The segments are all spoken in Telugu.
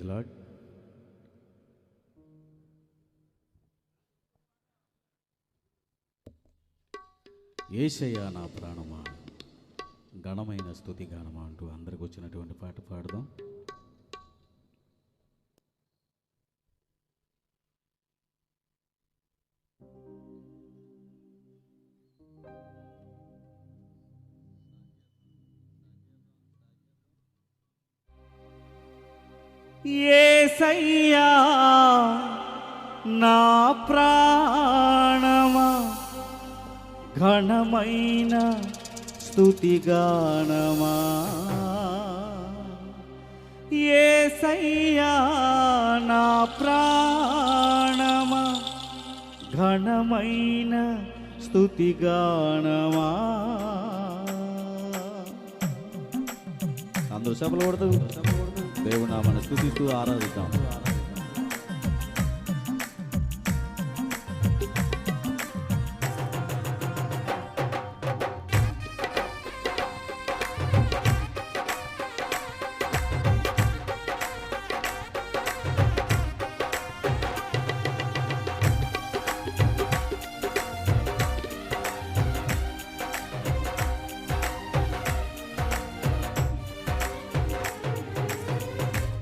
ది లాడ్ ఏసయ్యా నా ప్రాణమా ఘనమైన స్థుతి గానమా అంటూ అందరికి వచ్చినటువంటి పాట పాడదాం. ఏసయ్యా నా ప్రాణమా ఘనమైన స్థుతిగానమా ఏసయ్యా నా ప్రాణమా ఘనమైన స్థుతిగానమా అందరూ సభలు కొడదు దేవుడు నామను స్థుతిస్తూ ఆరాధిద్దాం.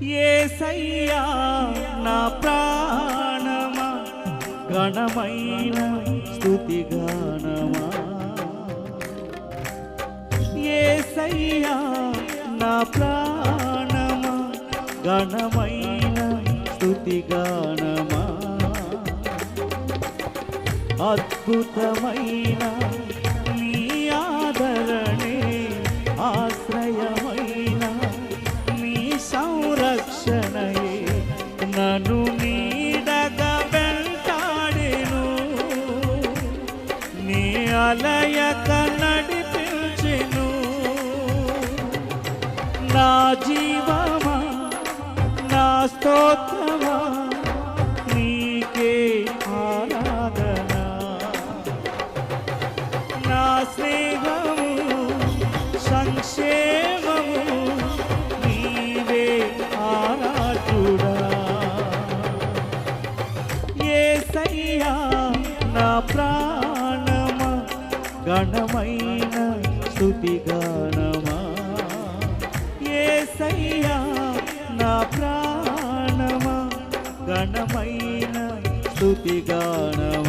ఏసయ్యా నా ప్రాణమా ఘనమైన స్థుతిగానమా. ఏసయ్యా నా ప్రాణమా ఘనమైన స్థుతిగానమా. అద్భుతమైన అలయక నడిపించెను నా జీవమా నా స్తోత్రమా స్థుతిగానమా ఏసయ్యా నా ప్రాణమా? గణమైన స్థుతి గానమా?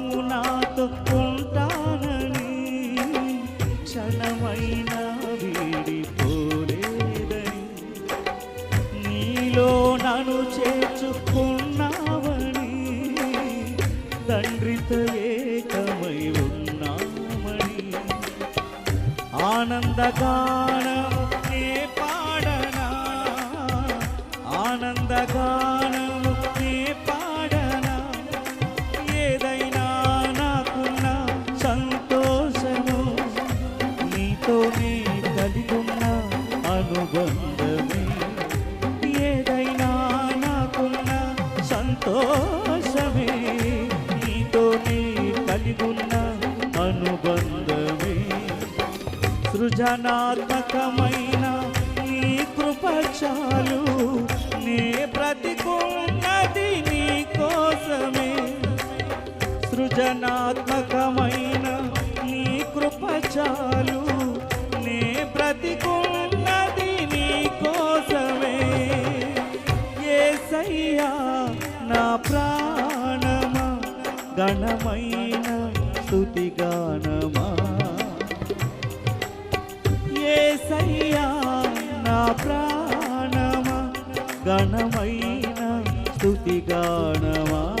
ఆనందగానము నే పాడనా? ఆనందగా సృజనాత్మకమైన నీ కృపచాలు నే బ్రతికున్నది నీ కోసమే. సృజనాత్మకమైన నీ కృపచాలు నీ నే బ్రతికున్నది నీ కోసమే. ఏసయ్యా నా ప్రాణమా గణమయ్య గానమా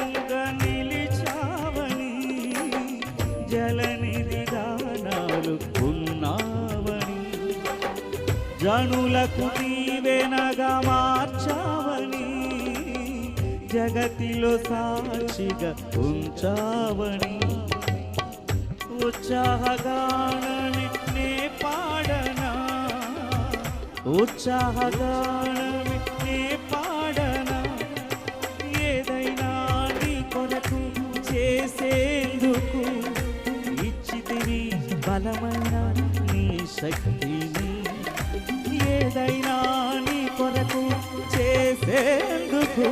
జనులకు దీవెనగా మార్చావని జగతిలో సాక్షిగా ఉంచావని. ఉత్సాహగానని పాడనా? ఉత్సాహగానని పాడనా? ఏదైనా నీ కొరకు చేసేందుకు ఇచ్చితివి బలమైన నీ శక్తి. ఎందుకు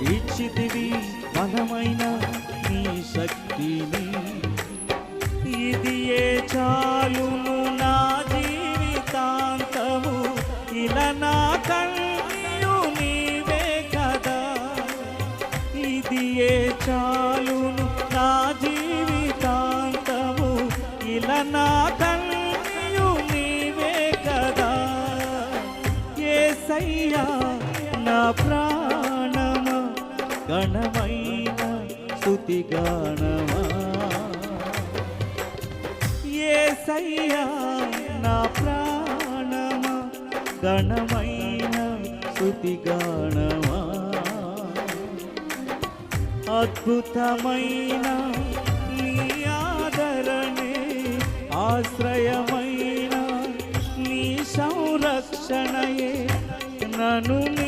ఇచ్చితివి మనమైన నీ శక్తిని? ఇది ఏ చాలును నా జీవితాంతము? ఇలా నా కళ్ళు నీవే కదా. ఇది ఏ చాలును నా జీవితాంతము? ఇలా నా కళ్ళు నీవే కదా. ఏసయ్యా నా ప్రాణమా? గణమైన స్తుతి గానమా? సయ్యా నా ప్రాణమా? గణమైన స్థుతి గానమా? అద్భుతమైన నీ ఆదరణే ఆశ్రయమైన నీ సంరక్షణయే నను నీ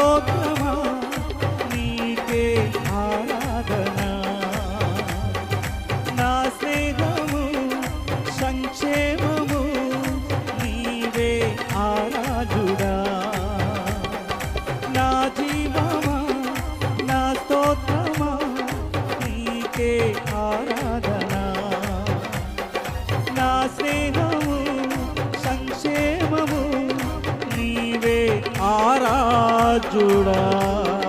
నా চূড়া